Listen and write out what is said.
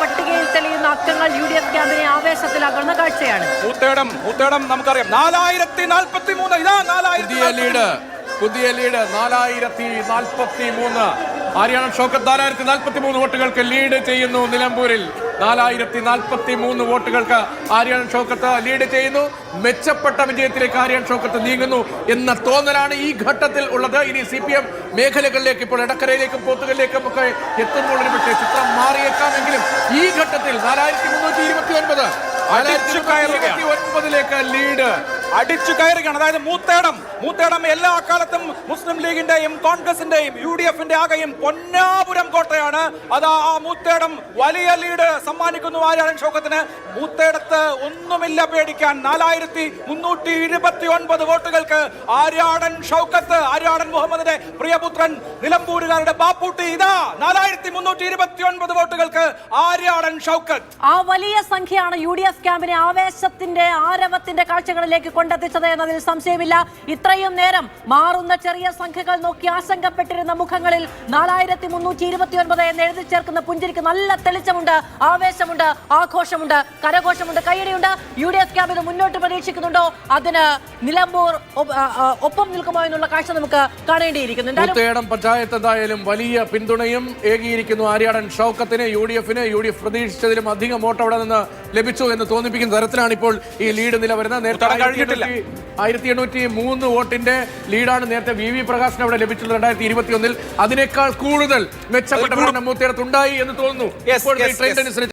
പട്ടികയിൽ തെളിയുന്ന അക്കങ്ങൾ യു ഡി എഫ് ക്യാമ്പിനെ ആവേശത്തിലാക്കുന്ന കാഴ്ചയാണ്. മൂത്തേടം മൂത്തേടം നമുക്കറിയാം. നാലായിരത്തി നാൽപ്പത്തി മൂന്ന് ഇതാ നാലായിരത്തി പുതിയ ലീഡ് പുതിയ ലീഡ് നാലായിരത്തി നാൽപ്പത്തി മൂന്ന് ആര്യാണ ഷോക്കത്ത് നാലായിരത്തി നാൽപ്പത്തി മൂന്ന് വോട്ടുകൾക്ക് ലീഡ് ചെയ്യുന്നു നിലമ്പൂരിൽ. നാലായിരത്തി നാൽപ്പത്തി മൂന്ന് വോട്ടുകൾക്ക് ആര്യാൻ ഷോക്കത്ത് ലീഡ് ചെയ്യുന്നു. മെച്ചപ്പെട്ട വിജയത്തിലേക്ക് ആര്യാൺ ഷോക്കത്ത് നീങ്ങുന്നു എന്ന തോന്നലാണ് ഈ ഘട്ടത്തിൽ ഉള്ളത്. ഇനി സി പി എം മേഖലകളിലേക്ക് ഇപ്പോൾ എടക്കരയിലേക്കും പോത്തുകളിലേക്കും ഒക്കെ എത്തുമ്പോൾ ഒരു പക്ഷേ ചിത്രം ഈ ഘട്ടത്തിൽ നാലായിരത്തി മുന്നൂറ്റി ഇരുപത്തി ഒൻപത് ഒൻപതിലേക്ക് ലീഡ് അടിച്ചു കയറുകയാണ്. അതായത് മൂത്തേടം മൂത്തേടം എല്ലാ കാലത്തും മുസ്ലിം ലീഗിന്റെയും കോൺഗ്രസിന്റെയും യു ഡി എഫിന്റെ ആകെയും പൊന്നാപുരം കോട്ടയാണ് അതാ ആ മൂത്തേടം വലിയ ലീഡ് സമ്മാനിക്കുന്നു ആര്യാടൻ ഷോക്കത്തിന് മൂത്തേടത്ത് ഒന്നുമില്ല പേടിക്കാൻ. നാലായിരത്തി മുന്നൂറ്റി ഇരുപത്തി ഒൻപത് വോട്ടുകൾക്ക് ആര്യാടൻ ഷൗക്കത്ത് ആര്യാടൻ മുഹമ്മദിന്റെ പ്രിയപുത്രൻ നിലമ്പൂരുകാരുടെ ബാപ്പൂട്ടി. ഇതാ നാലായിരത്തി മുന്നൂറ്റി ഇരുപത്തി ഒൻപത് വോട്ടുകൾക്ക് ആര്യാടൻ ഷൗക്കത്ത്. ആ വലിയ സംഖ്യയാണ് യു ഡി എഫ് ക്യാമ്പിനെ ആവേശത്തിന്റെ ആരവത്തിന്റെ കാഴ്ചകളിലേക്ക് കൊണ്ടെത്തിച്ചത് എന്നതിൽ സംശയമില്ല. ഇത്രയും നേരം മാറുന്ന ചെറിയ സംഖ്യകൾ നോക്കി ആശങ്കപ്പെട്ടിരുന്ന മുഖങ്ങളിൽ നാലായിരത്തി മുന്നൂറ്റി ഇരുപത്തി ഒൻപത് എന്ന് എഴുതി ചേർക്കുന്ന പുഞ്ചിരിക്ക് നല്ല തെളിച്ചമുണ്ട് ആവേശമുണ്ട് ആഘോഷമുണ്ട് കരഘോഷമുണ്ട് കൈയടിയുണ്ട് യു ഡി എഫ് ഇത് മുന്നോട്ട് പ്രതീക്ഷിക്കുന്നുണ്ടോ? അതിന് നിലമ്പൂർ ഒപ്പം നിൽക്കുമോ എന്നുള്ള കാഴ്ച നമുക്ക് കാണേണ്ടിയിരിക്കുന്നു. എന്തായാലും പഞ്ചായത്ത് എന്തായാലും വലിയ പിന്തുണയും ഏകിയിരിക്കുന്നു. ആര്യാടൻ ഷൗക്കത്തിന് യു ഡി എഫിന് യു ഡി എഫ് പ്രതീക്ഷിച്ചതിലും അധികം വോട്ട് അവിടെ നിന്ന് ലഭിച്ചു എന്ന് തോന്നിപ്പിക്കുന്ന തരത്തിലാണ് ഇപ്പോൾ ഈ ലീഡ് നില വരുന്നത് നേരത്തെ കഴിഞ്ഞിട്ടില്ല. ആയിരത്തി എണ്ണൂറ്റി മൂന്ന് വോട്ടിന്റെ ലീഡാണ് നേരത്തെ വി വി പ്രകാശിന് അവിടെ ലഭിച്ചത് രണ്ടായിരത്തി ഇരുപത്തി ഒന്നിൽ അതിനേക്കാൾ കൂടുതൽ മെച്ചപ്പെട്ട മൂത്തേടത്തുണ്ടായി എന്ന് തോന്നുന്നു.